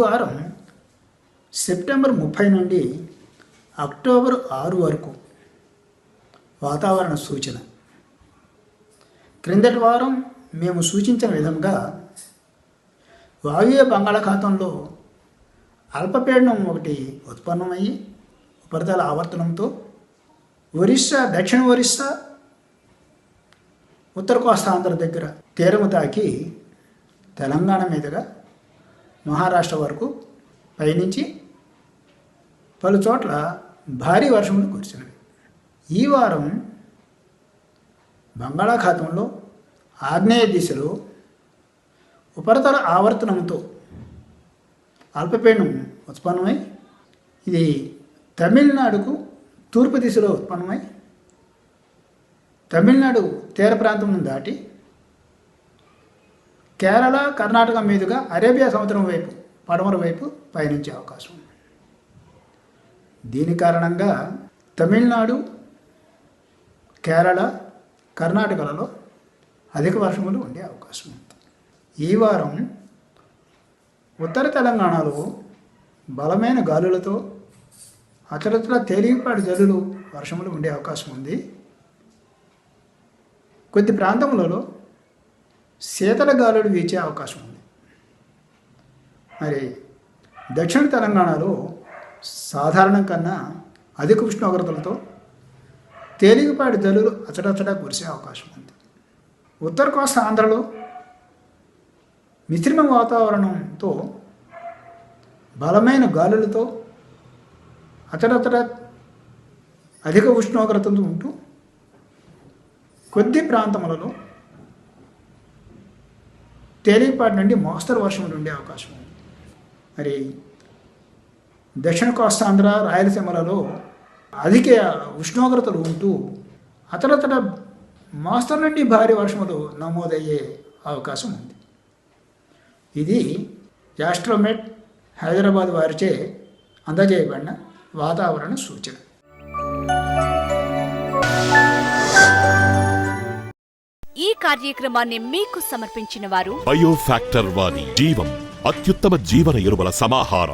వారం సెప్టెంబర్ ముప్పై నుండి అక్టోబర్ ఆరు వరకు వాతావరణ సూచన. క్రిందటి వారం మేము సూచించిన విధంగా వాయువ్య బంగాళాఖాతంలో అల్పపీడనం ఒకటి ఉత్పన్నమయ్యి ఉపరితల ఆవర్తనంతో ఒరిస్సా దక్షిణ ఒరిస్సా ఉత్తర కోస్తాంధ్ర దగ్గర తీరము తాకి తెలంగాణ మీదుగా మహారాష్ట్ర వరకు పయనించి పలు చోట్ల భారీ వర్షములు కురిసినవి. ఈ వారం బంగాళాఖాతంలో ఆగ్నేయ దిశలో ఉపరితల ఆవర్తనంతో అల్పపీడనం ఉత్పన్నమై ఇది తమిళనాడుకు తూర్పు దిశలో ఉత్పన్నమై తమిళనాడు తీర ప్రాంతం దాటి కేరళ కర్ణాటక మీదుగా అరేబియా సముద్రం వైపు పడమర వైపు పయనించే అవకాశం. ఉంది దీని కారణంగా తమిళనాడు కేరళ కర్ణాటకలలో అధిక వర్షములు ఉండే అవకాశం ఉంది. ఈ వారం ఉత్తర తెలంగాణలో బలమైన గాలులతో అచలతల తేలికపాటి జల్లులు వర్షములు ఉండే అవకాశం ఉంది. కొద్ది ప్రాంతములలో శీతల గాలులు వీచే అవకాశం ఉంది. మరి దక్షిణ తెలంగాణలో సాధారణం కన్నా అధిక ఉష్ణోగ్రతలతో తేలికపాటి జల్లులు అచడచడా కురిసే అవకాశం ఉంది. ఉత్తర కోస్తా ఆంధ్రలో మిశ్రమ వాతావరణంతో బలమైన గాలులతో అతడతడ అధిక ఉష్ణోగ్రతలు ఉంటూ కొద్ది ప్రాంతములలో తేలికపాటి నుండి మోస్తరు వర్షం ఉండే అవకాశం ఉంది. మరి దక్షిణ కోస్తాంధ్ర రాయలసీమలలో అధిక ఉష్ణోగ్రతలు ఉంటూ అతడతడ మోస్తరు నుండి భారీ వర్షములు నమోదయ్యే అవకాశం ఉంది. ఇది యాస్ట్రోమెట్ హైదరాబాద్ వారిచే అందజేయబడిన వాతావరణ సూచన. కార్యక్రమాన్ని మీకు సమర్పించిన వారు బయోఫాక్టర్ వారి జీవం అత్యుత్తమ జీవన ఎరువుల సమాహారం.